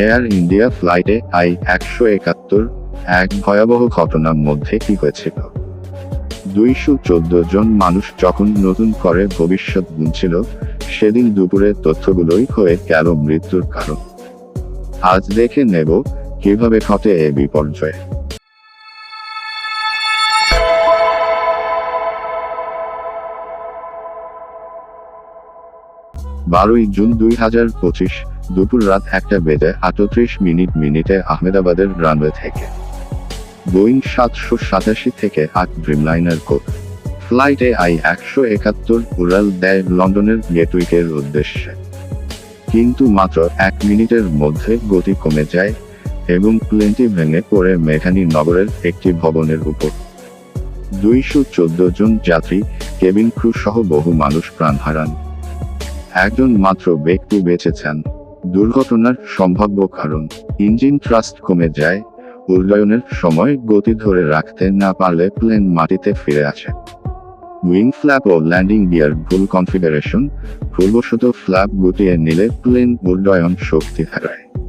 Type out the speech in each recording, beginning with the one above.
Air India ফ্লাইটে I একশো একাত্তর, এক ভয়াবহ ঘটনার মধ্যে কি হয়েছিল? দুইশো চোদ্দ জন মানুষ যখন নতুন করে ভবিষ্যৎ বুনছিল, সেদিন দুপুরে তথ্যগুলোই হয়ে গেল মৃত্যুর কারণ। আজ দেখে নেব কীভাবে ঘটে এ বিপর্যয়। বারোই জুন দুই হাজার পঁচিশ, দুপুর রাত একটা বেজে আটত্রিশ মিনিট মিনিটে আহমেদাবাদের রানওয়ে থেকে। বোয়িং সাতশো সাতাশি থেকে আট ড্রিমলাইনার কোড ফ্লাইটে আই একশো একাত্তর উড়াল দেয় লন্ডনের গেটউইকের উদ্দেশ্যে। কিন্তু মাত্র এক মিনিটের মধ্যে গতি কমে যায় এবং প্লেনটি ভেঙে পড়ে মেঘানী নগরের একটি ভবনের উপর। দুইশো চোদ্দ জন যাত্রী, কেবিন ক্রু সহ বহু মানুষ প্রাণ হারান। একজন মাত্র ব্যক্তি বেঁচেছেন। দুর্ঘটনার সম্ভাব্য কারণ, ইঞ্জিন ট্রাস্ট কমে যায় উড্ডয়নের সময় গতি ধরে রাখতে না পারলে প্লেন মাটিতে ফিরে আসে। উইং ফ্ল্যাপ ও ল্যান্ডিং গিয়ার ভুল কনফিগারেশন ভুলবশত ফ্ল্যাপ গুটিয়ে নিলে প্লেন উড্ডয়ন শক্তি হারায়।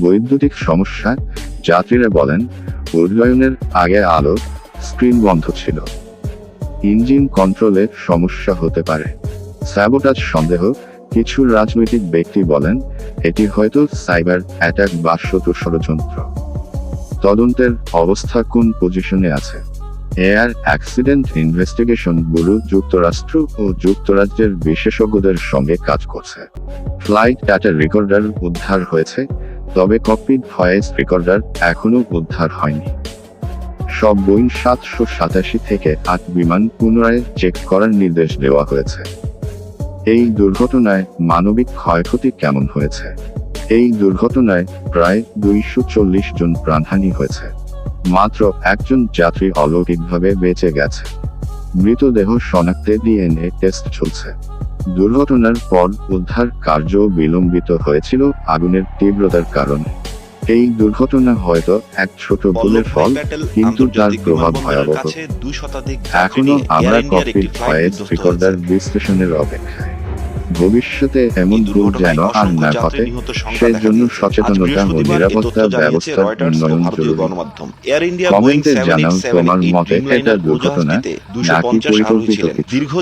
বৈদ্যুতিক সমস্যা, যাত্রীরা বলেন উড্ডয়নের আগে আলো স্ক্রিন বন্ধ ছিল। ইঞ্জিন কন্ট্রোলে সমস্যা হতে পারে। স্যাবোটাজ সন্দেহ, কিছু রাজনৈতিক ব্যক্তি বলেন, এটি হয়তো সাইবার অ্যাটাক বা শত্রু ষড়যন্ত্র। তদন্তের অবস্থা কোন পজিশনে আছে? এয়ার অ্যাক্সিডেন্ট ইনভেস্টিগেশন ব্যুরো যুক্তরাষ্ট্র ও যুক্তরাজ্যের বিশেষজ্ঞদের সঙ্গে কাজ করছে। ফ্লাইট ডাটা রেকর্ডার উদ্ধার হয়েছে, তবে ককপিট ভয়েস রেকর্ডার এখনও উদ্ধার হয়নি। সব বোয়িং সাতশো সাতাশি থেকে আট বিমান পুনরায় চেক করার নির্দেশ দেওয়া হয়েছে। এই দুর্ঘটনায় মানবিক ক্ষয়ক্ষতি কেমন হয়েছে? এই দুর্ঘটনায় প্রায় দুইশো চল্লিশ জন প্রাণহানি হয়েছে। মাত্র একজন যাত্রী অলৌকিকভাবে বেঁচে গেছে। মৃতদেহ শনাক্তে ডিএনএ টেস্ট চলছে। দুর্ঘটনার পর উদ্ধার কার্য বিলম্বিত হয়েছিল আগুনের তীব্রতার কারণে। এই দুর্ঘটনা হয়তো এক ছোট ভুলের ফল কিন্তু তার প্রভাব ভয়াবহ। এখনও আমরা ককপিট ভয়েস রেকর্ডার বিশ্লেষণের অপেক্ষায়। ভবিষ্যতে এমন ভুল যেন আর না ঘটে সেজন্য সচেতনতা ও নিরাপত্তা ব্যবস্থা উন্নয়ন জরুরি। গণমাধ্যম। এয়ার ইন্ডিয়া কমেন্টে জানান তোমার মতে এটা দুর্ঘটনা নাকি পরিকল্পিত দীর্ঘ